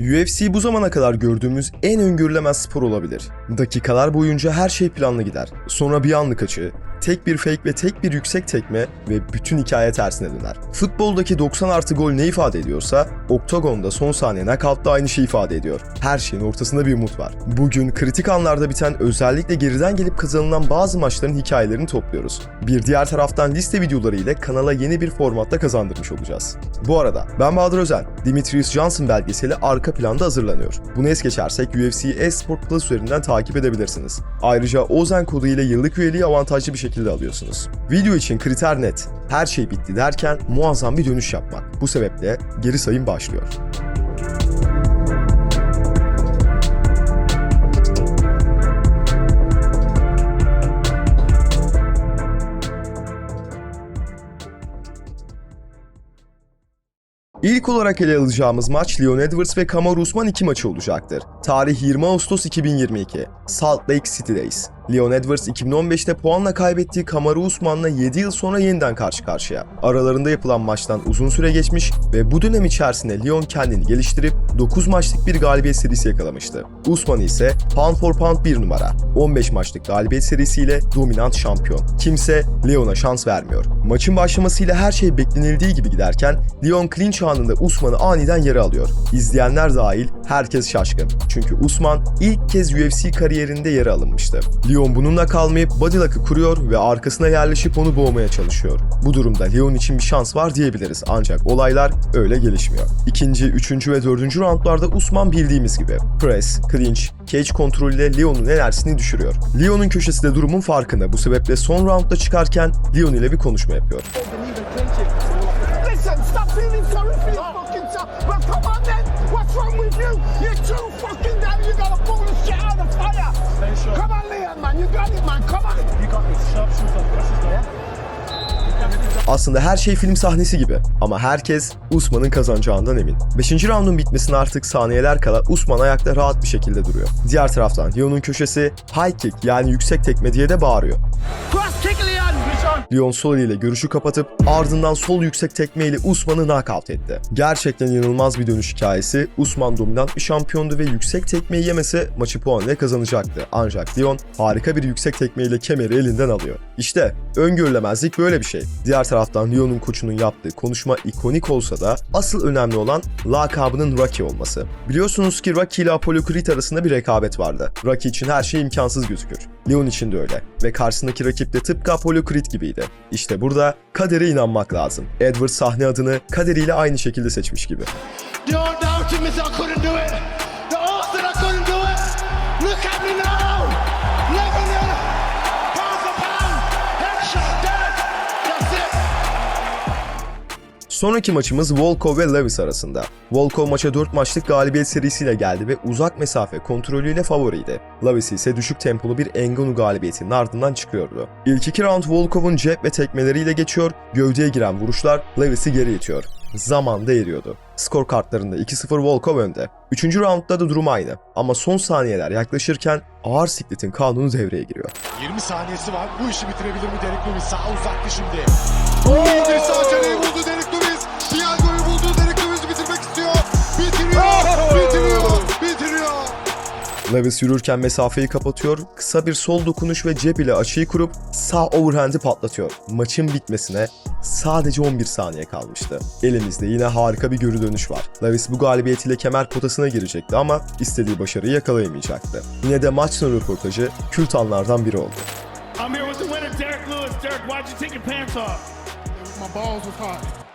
UFC bu zamana kadar gördüğümüz en öngörülemez spor olabilir. Dakikalar boyunca her şey planlı gider. Sonra bir anlık açı, tek bir fake ve tek bir yüksek tekme ve bütün hikaye tersine döner. Futboldaki 90 artı gol ne ifade ediyorsa, Oktagon'da son saniye knockout'ta aynı şeyi ifade ediyor. Her şeyin ortasında bir umut var. Bugün kritik anlarda biten özellikle geriden gelip kazanılan bazı maçların hikayelerini topluyoruz. Bir diğer taraftan liste videoları ile kanala yeni bir formatta kazandırmış olacağız. Bu arada ben Bahadır Özen, Dimitrius Johnson belgeseli arka planda hazırlanıyor. Bunu es geçersek UFC Esport Plus üzerinden takip edebilirsiniz. Ayrıca Ozen kodu ile yıllık üyeliği avantajlı bir şekilde alıyorsunuz. Video için kriter net. Her şey bitti derken muazzam bir dönüş yapmak. Bu sebeple geri sayım başlıyor. İlk olarak ele alacağımız maç Leon Edwards ve Kamaru Usman 2 maçı olacaktır. Tarih 20 Ağustos 2022. Salt Lake City'deyiz. Leon Edwards 2015'te puanla kaybettiği Kamaru Usman'la 7 yıl sonra yeniden karşı karşıya. Aralarında yapılan maçtan uzun süre geçmiş ve bu dönem içerisinde Leon kendini geliştirip 9 maçlık bir galibiyet serisi yakalamıştı. Usman ise pound for pound bir numara. 15 maçlık galibiyet serisiyle dominant şampiyon. Kimse Leon'a şans vermiyor. Maçın başlamasıyla her şey beklenildiği gibi giderken Leon clinch anında Usman'ı aniden yere alıyor. İzleyenler dahil herkes şaşkın. Çünkü Usman ilk kez UFC kariyerinde yere alınmıştı. Leon bununla kalmayıp body lock'ı kuruyor ve arkasına yerleşip onu boğmaya çalışıyor. Bu durumda Leon için bir şans var diyebiliriz ancak olaylar öyle gelişmiyor. İkinci, üçüncü ve dördüncü roundlarda Usman bildiğimiz gibi press, clinch, cage kontrolüyle Leon'un enerjisini düşürüyor. Leon'un köşesi de durumun farkında bu sebeple son roundda çıkarken Leon ile bir konuşma yapıyor. Fire. Come on, Leon, man. You got it, man. Come on. You got this sharpshooter. This is the Aslında her şey film sahnesi gibi ama herkes Usman'ın kazanacağından emin. 5. roundun bitmesine artık saniyeler kala Usman ayakta rahat bir şekilde duruyor. Diğer taraftan Leon'un köşesi high kick yani yüksek tekme diye de bağırıyor. Leon. Leon sol eliyle görüşü kapatıp ardından sol yüksek tekmeyle Usman'ı knockout etti. Gerçekten inanılmaz bir dönüş hikayesi. Usman dominant bir şampiyondu ve yüksek tekmeyi yemese maçı puanla kazanacaktı. Ancak Leon harika bir yüksek tekmeyle kemeri elinden alıyor. İşte öngörülemezlik böyle bir şey. Diğer taraftan Leon'un koçunun yaptığı konuşma ikonik olsa da asıl önemli olan lakabının Rocky olması. Biliyorsunuz ki Rocky ile Apollo Creed arasında bir rekabet vardı. Rocky için her şey imkansız gözükür. Leon için de öyle. Ve karşısındaki rakip de tıpkı Apollo Creed gibiydi. İşte burada kadere inanmak lazım. Edward sahne adını kaderiyle aynı şekilde seçmiş gibi. You're doubting me, so I couldn't do it. Sonraki maçımız Volkov ve Lewis arasında. Volkov maça 4 maçlık galibiyet serisiyle geldi ve uzak mesafe kontrolüyle favoriydi. Lewis ise düşük tempolu bir Engano galibiyetinin ardından çıkıyordu. İlk iki round Volkov'un cep ve tekmeleriyle geçiyor, gövdeye giren vuruşlar Lewis'i geri itiyor. Zaman da eriyordu. Skor kartlarında 2-0 Volkov önde. Üçüncü roundda da durum aynı ama son saniyeler yaklaşırken ağır sikletin kanunu devreye giriyor. 20 saniyesi var. Bu işi bitirebilir mi Derek Lewis? Sağ uzaktı şimdi. Oo, bir sağ buldu Derek Lewis. Piyangoyu buldu. Derek Lewis bitirmek istiyor. Bitiriyor. Bitiriyor. Bitiriyor. Lewis yürürken mesafeyi kapatıyor, kısa bir sol dokunuş ve cep ile açıyı kurup sağ overhand'i patlatıyor. Maçın bitmesine sadece 11 saniye kalmıştı. Elimizde yine harika bir geri dönüş var. Lewis bu galibiyetiyle kemer potasına girecekti ama istediği başarıyı yakalayamayacaktı. Yine de maç sonu röportajı kült anlardan biri oldu. I'm here with the winner, Derek Lewis. Derek, why'd you take your pants off? My balls was hot.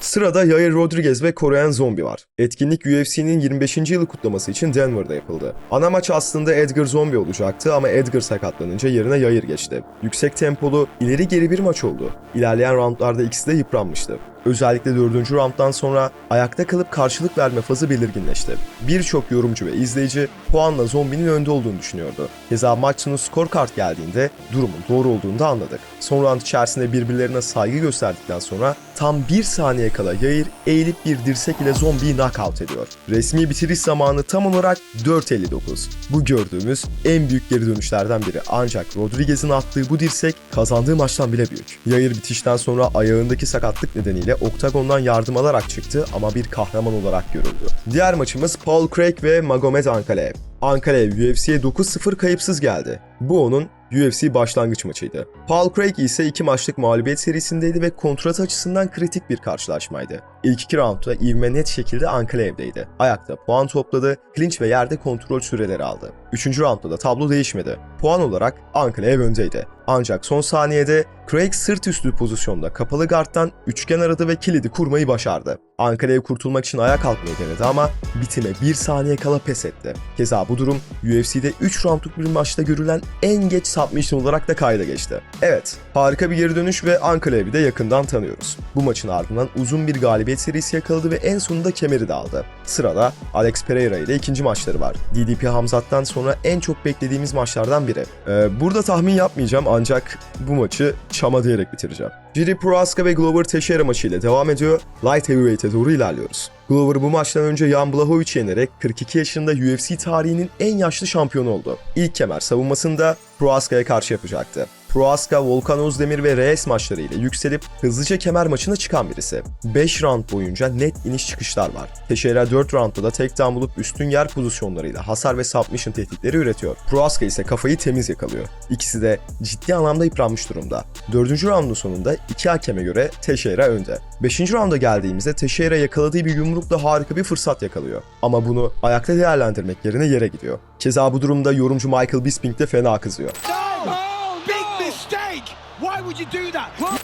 Sırada Yair Rodriguez ve Korean Zombie var. Etkinlik UFC'nin 25. yılı kutlaması için Denver'da yapıldı. Ana maç aslında Edgar Zombie olacaktı ama Edgar sakatlanınca yerine Yair geçti. Yüksek tempolu, ileri geri bir maç oldu. İlerleyen roundlarda ikisi de yıpranmıştı. Özellikle 4. rounddan sonra ayakta kalıp karşılık verme fazı belirginleşti. Birçok yorumcu ve izleyici puanla Zombie'nin önde olduğunu düşünüyordu. Keza maç sonu skor kart geldiğinde durumun doğru olduğunu da anladık. Son round içerisinde birbirlerine saygı gösterdikten sonra tam bir saniye kala Yair eğilip bir dirsek ile Zombie'yi knockout ediyor. Resmi bitiriş zamanı tam olarak 4.59. Bu gördüğümüz en büyük geri dönüşlerden biri ancak Rodriguez'in attığı bu dirsek kazandığı maçtan bile büyük. Yair bitişten sonra ayağındaki sakatlık nedeniyle ile oktagondan yardım alarak çıktı ama bir kahraman olarak görüldü. Diğer maçımız Paul Craig ve Magomed Ankaleev. Ankaleev UFC'ye 9-0 kayıpsız geldi. Bu onun UFC başlangıç maçıydı. Paul Craig ise iki maçlık mağlubiyet serisindeydi ve kontrat açısından kritik bir karşılaşmaydı. İlk iki roundda ivme net şekilde Ankaleev'deydi. Ayakta puan topladı, clinch ve yerde kontrol süreleri aldı. Üçüncü roundda da tablo değişmedi. Puan olarak Ankaleev öndeydi. Ancak son saniyede Craig sırt üstü pozisyonda kapalı gardtan üçgen aradı ve kilidi kurmayı başardı. Ankaleev kurtulmak için ayağa kalkmayı denedi ama bitime bir saniye kala pes etti. Keza bu durum UFC'de 3 roundluk bir maçta görülen en geç submission olarak da kayda geçti. Evet, harika bir geri dönüş ve Ankalev'i de yakından tanıyoruz. Bu maçın ardından uzun bir galibiyet serisi yakaladı ve en sonunda kemeri de aldı. Sırada Alex Pereira ile ikinci maçları var. DDP Hamzat'tan sonra en çok beklediğimiz maçlardan biri. Ee, burada tahmin yapmayacağım ancak bu maçı çama diyerek bitireceğim. Jiri Prohaska ve Glover Teixeira maçı ile devam ediyor. Light Heavyweight'e doğru ilerliyoruz. Glover bu maçtan önce Jan Blachowicz yenerek 42 yaşında UFC tarihinin en yaşlı şampiyonu oldu. İlk kemer savunmasında Prohaska'ya karşı yapacaktı. Prohaska, Volkan Özdemir ve Reyes maçlarıyla yükselip hızlıca kemer maçına çıkan birisi. 5 round boyunca net iniş çıkışlar var. Teixeira 4 roundda da takedown bulup üstün yer pozisyonlarıyla hasar ve submission tehditleri üretiyor. Prohaska ise kafayı temiz yakalıyor. İkisi de ciddi anlamda yıpranmış durumda. 4. roundun sonunda iki hakeme göre Teixeira önde. 5. rounda geldiğimizde Teixeira yakaladığı bir yumrukla harika bir fırsat yakalıyor. Ama bunu ayakta değerlendirmek yerine yere gidiyor. Keza bu durumda yorumcu Michael Bisping de fena kızıyor.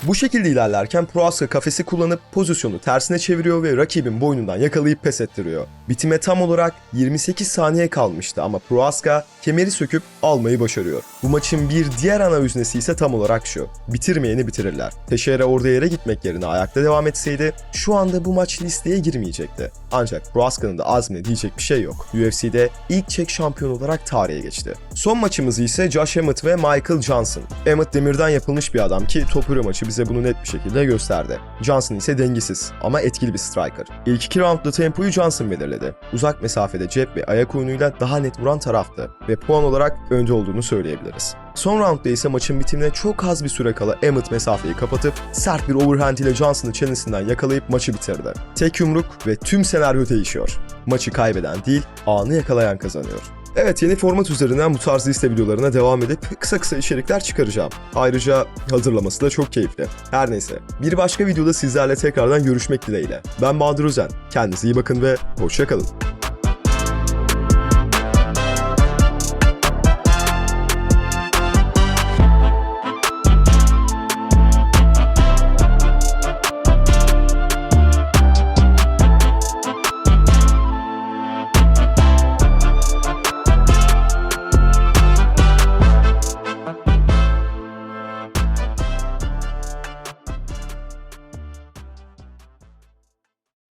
Bu şekilde ilerlerken Prohaska kafesi kullanıp pozisyonu tersine çeviriyor ve rakibin boynundan yakalayıp pes ettiriyor. Bitime tam olarak 28 saniye kalmıştı ama Prohaska kemeri söküp almayı başarıyor. Bu maçın bir diğer ana öznesi ise tam olarak şu. Bitirmeyeni bitirirler. Teixeira orada yere gitmek yerine ayakta devam etseydi şu anda bu maç listeye girmeyecekti. Ancak Prohaska'nın da azmine diyecek bir şey yok. UFC'de ilk Çek şampiyon olarak tarihe geçti. Son maçımız ise Josh Emmett ve Michael Johnson. Emmett demirden yapılmış bir adam ki Topuro maçı bize bunu net bir şekilde gösterdi. Johnson ise dengesiz ama etkili bir striker. İlk iki roundda tempoyu Johnson belirledi. Uzak mesafede cep ve ayak oyunuyla daha net vuran taraftı ve puan olarak önde olduğunu söyleyebiliriz. Son roundda ise maçın bitimine çok az bir süre kala Emmett mesafeyi kapatıp sert bir overhand ile Johnson'ı çenesinden yakalayıp maçı bitirdi. Tek yumruk ve tüm senaryo değişiyor. Maçı kaybeden değil, anı yakalayan kazanıyor. Evet yeni format üzerinden bu tarz liste videolarına devam edip kısa kısa içerikler çıkaracağım. Ayrıca hazırlaması da çok keyifli. Her neyse bir başka videoda sizlerle tekrardan görüşmek dileğiyle. Ben Bahadır Özen. Kendinize iyi bakın ve hoşçakalın.